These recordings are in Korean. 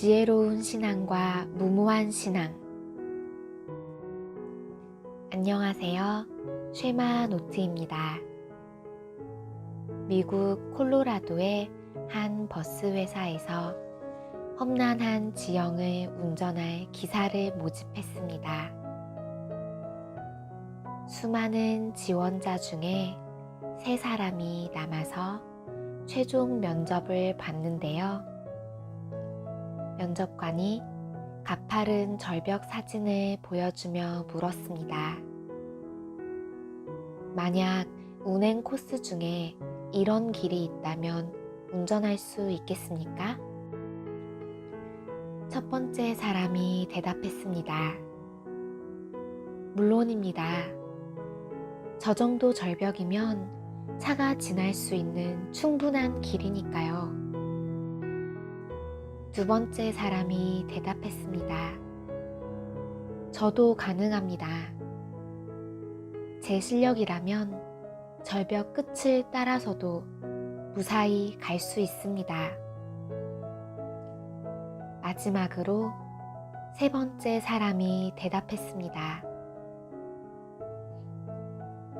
지혜로운 신앙과 무모한 신앙. 안녕하세요. 쉐마 노트입니다. 미국 콜로라도의 한 버스 회사에서 험난한 지형을 운전할 기사를 모집했습니다. 수많은 지원자 중에 세 사람이 남아서 최종 면접을 봤는데요. 면접관이 가파른 절벽 사진을 보여주며 물었습니다. 만약 운행 코스 중에 이런 길이 있다면 운전할 수 있겠습니까? 첫 번째 사람이 대답했습니다. 물론입니다. 저 정도 절벽이면 차가 지날 수 있는 충분한 길이니까요. 두 번째 사람이 대답했습니다. 저도 가능합니다. 제 실력이라면 절벽 끝을 따라서도 무사히 갈 수 있습니다. 마지막으로 세 번째 사람이 대답했습니다.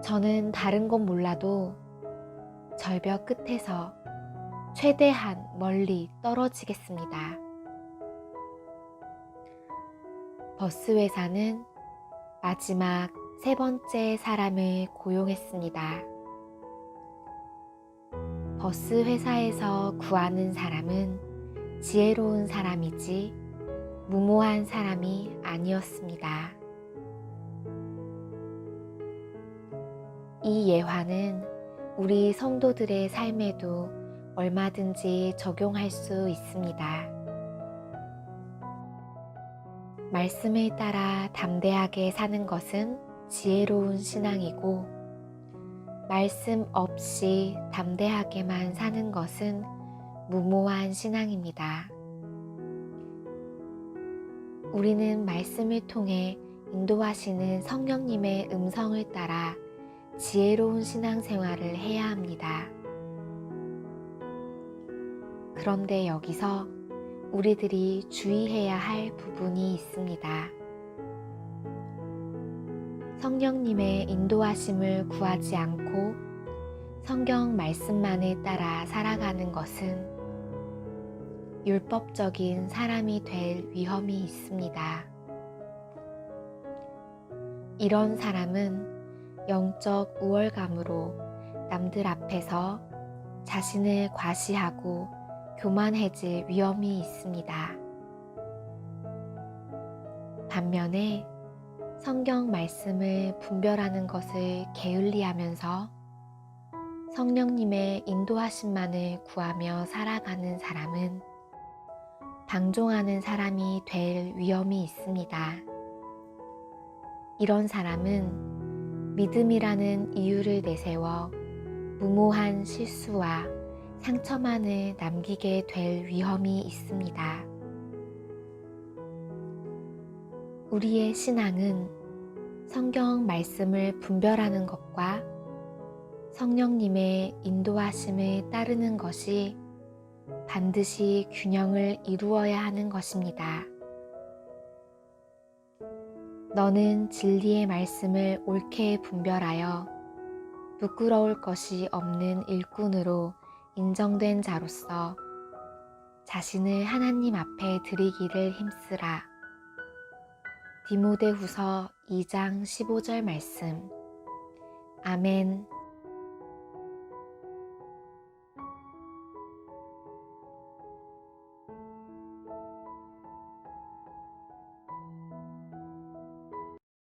저는 다른 건 몰라도 절벽 끝에서 최대한 멀리 떨어지겠습니다. 버스 회사는 마지막 세 번째 사람을 고용했습니다. 버스 회사에서 구하는 사람은 지혜로운 사람이지 무모한 사람이 아니었습니다. 이 예화는 우리 성도들의 삶에도 얼마든지 적용할 수 있습니다. 말씀을 따라 담대하게 사는 것은 지혜로운 신앙이고, 말씀 없이 담대하게만 사는 것은 무모한 신앙입니다. 우리는 말씀을 통해 인도하시는 성령님의 음성을 따라 지혜로운 신앙생활을 해야 합니다. 그런데 여기서 우리들이 주의해야 할 부분이 있습니다. 성령님의 인도하심을 구하지 않고 성경 말씀만을 따라 살아가는 것은 율법적인 사람이 될 위험이 있습니다. 이런 사람은 영적 우월감으로 남들 앞에서 자신을 과시하고 교만해질 위험이 있습니다. 반면에 성경 말씀을 분별하는 것을 게을리하면서 성령님의 인도하심만을 구하며 살아가는 사람은 방종하는 사람이 될 위험이 있습니다. 이런 사람은 믿음이라는 이유를 내세워 무모한 실수와 상처만을 남기게 될 위험이 있습니다. 우리의 신앙은 성경 말씀을 분별하는 것과 성령님의 인도하심을 따르는 것이 반드시 균형을 이루어야 하는 것입니다. 너는 진리의 말씀을 옳게 분별하여 부끄러울 것이 없는 일꾼으로 인정된 자로서 자신을 하나님 앞에 드리기를 힘쓰라. 디모데 후서 2장 15절 말씀. 아멘.